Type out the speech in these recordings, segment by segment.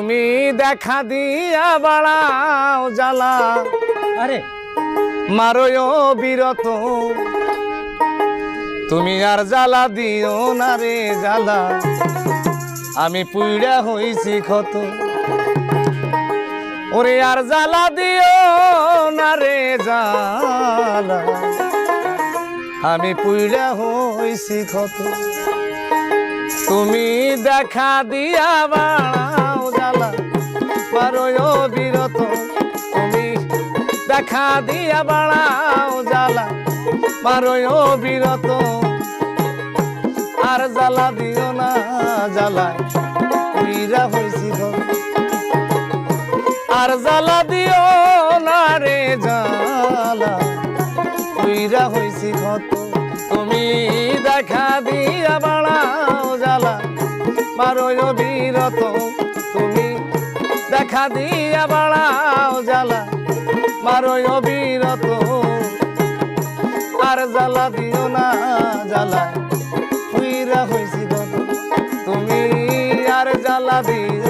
তুমি দেখা দিয়া বাড়াও জ্বালা। আরে। মারয় বিরত। তুমি আর জ্বালা দিও না রে জ্বালা। আমি পুইড়া হইছি ক্ষত। ওরে আর জ্বালা দিও না রে জ্বালা। আমি পুইড়া হইছি ক্ষত। তুমি দেখা দিয়া বাড়াও জ্বালা মারয় বিরত, তুমি দেখা দিয়া বাড়াও জ্বালা মারয় বিরত। আর জ্বালা দিও না জ্বালায় উইরা হয়েছি গো। আর জ্বালা দিও না রে জ্বালা উইরা হয়েছি কত তুমি দেখা দিয়া বাড়াও জ্বালা মারয় বিরত। দেখা দিয়া বাড়াও জ্বালা মারোই অবিরত। আর জ্বালা দিও না জ্বালা, পুইরা হয়েছি তুমি আর জ্বালা দিও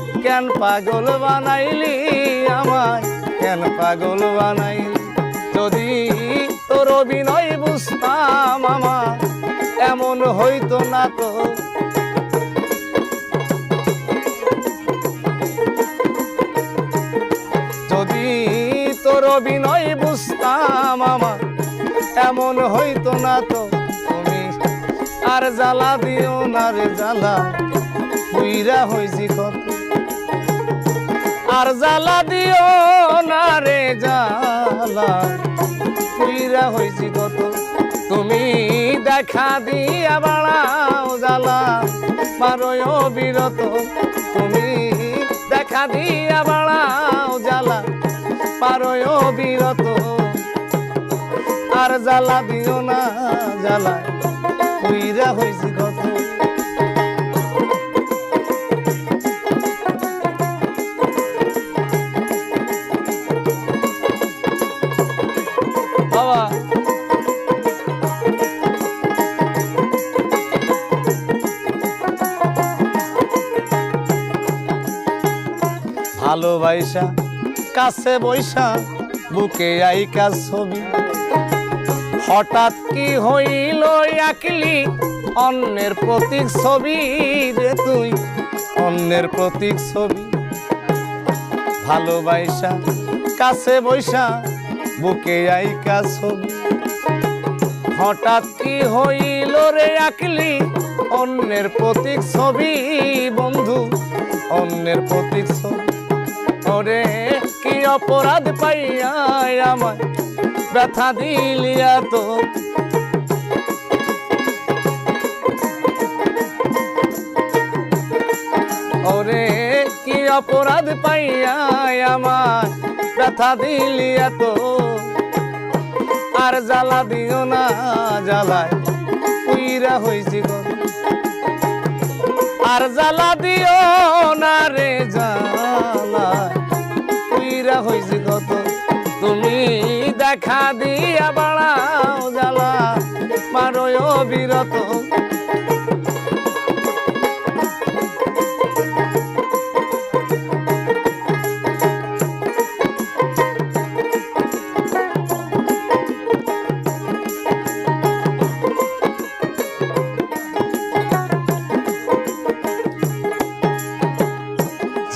কেন পাগল বানাইলি আমায়? কেন পাগল বানাইলি? যদি তোর অভিনয় বুঝতাম আমার এমন হইতো না তো। যদি তোর অভিনয় বুঝতাম আমার এমন হইতো না তো। তুমি আর জ্বালা দিও না রে জ্বালা হইছি কত আর জ্বালা দিও না রে জ্বালা। পুইরা হইছি কত, তুমি দেখা দিয়া বাড়াও জ্বালা। মারয় বিরত, তুমি দেখা দিয়া বাড়াও জ্বালা। পারয় বিরত, আর জ্বালা দিও না জ্বালা। পুইরা হইছি ভালোবাসা, কাছে বৈশা, বুকে আইকা ছবি। হঠাৎ কি হইল আঁকলি অন্যের প্রতীক ছবি রে তুই? অন্যের প্রতীক ছবি। ভালোবাসা, কাছে বৈশা, বুকে আইকা ছবি। হঠাৎ কি হইল রে আঁকলি অন্যের প্রতীক ছবি বন্ধু? অন্যের প্রতীক ছবি। ওরে কি অপরাধ পাইয়া আমার ব্যথা দিলিয়া তো ওরে কি অপরাধ পাইয়া আমার ব্যথা দিলিয়া তো আর জ্বালা দিও না জ্বালায় পুইরা হইছি গো। আর জ্বালা দিও না রে জ্বালা দিয়া বাড়াও জ্বালা মারয় বিরত।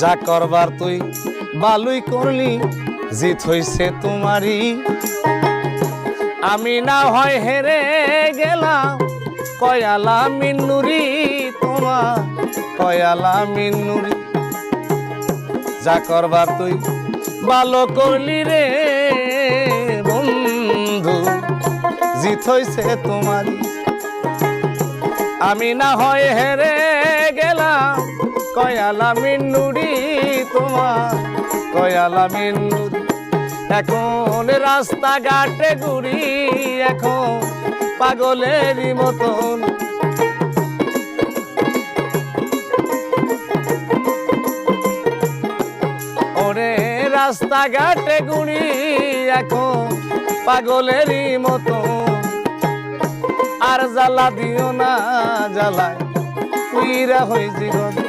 যা করবার তুই বালুই করলি জিত হইছে তোমারই। আমি না হয় হেরে গেলাম। কয়ালা মিন্নুরি তোমার কয়ালা মিন্নুরি যা করবার তুই ভালো করলি রে বন্ধু। জিত হইছে তোমারই। আমি না হয় হেরে গেলাম। কয়ালা মিন্নুরি তোমার মিন্নুরি এখন রাস্তাঘাটে ঘুরি, এখন পাগলেরই মতন। ওরে রাস্তাঘাটে ঘুরি, এখন পাগলেরই মতন। আর জ্বালা দিও না, জ্বালায় তুইরা হয়েছি গদ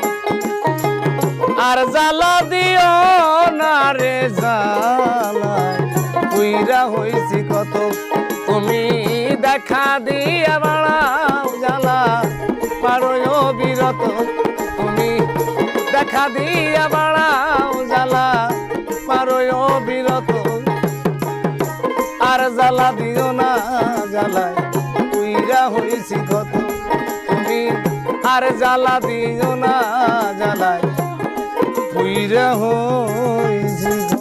আর জ্বালা দিও না রে জ্বালায় তুইরা হয়েছি কত, তুমি দেখা দিয়া বাড়াও জ্বালা। পারো বিরত, তুমি দেখা দিয়া বাড়াও জ্বালা। পারো বিরত, আর জ্বালা দিও না জ্বালায় তুইরা হইছি কত, তুমি আর জ্বালা দিও না জ্বালায় কইরা হইছি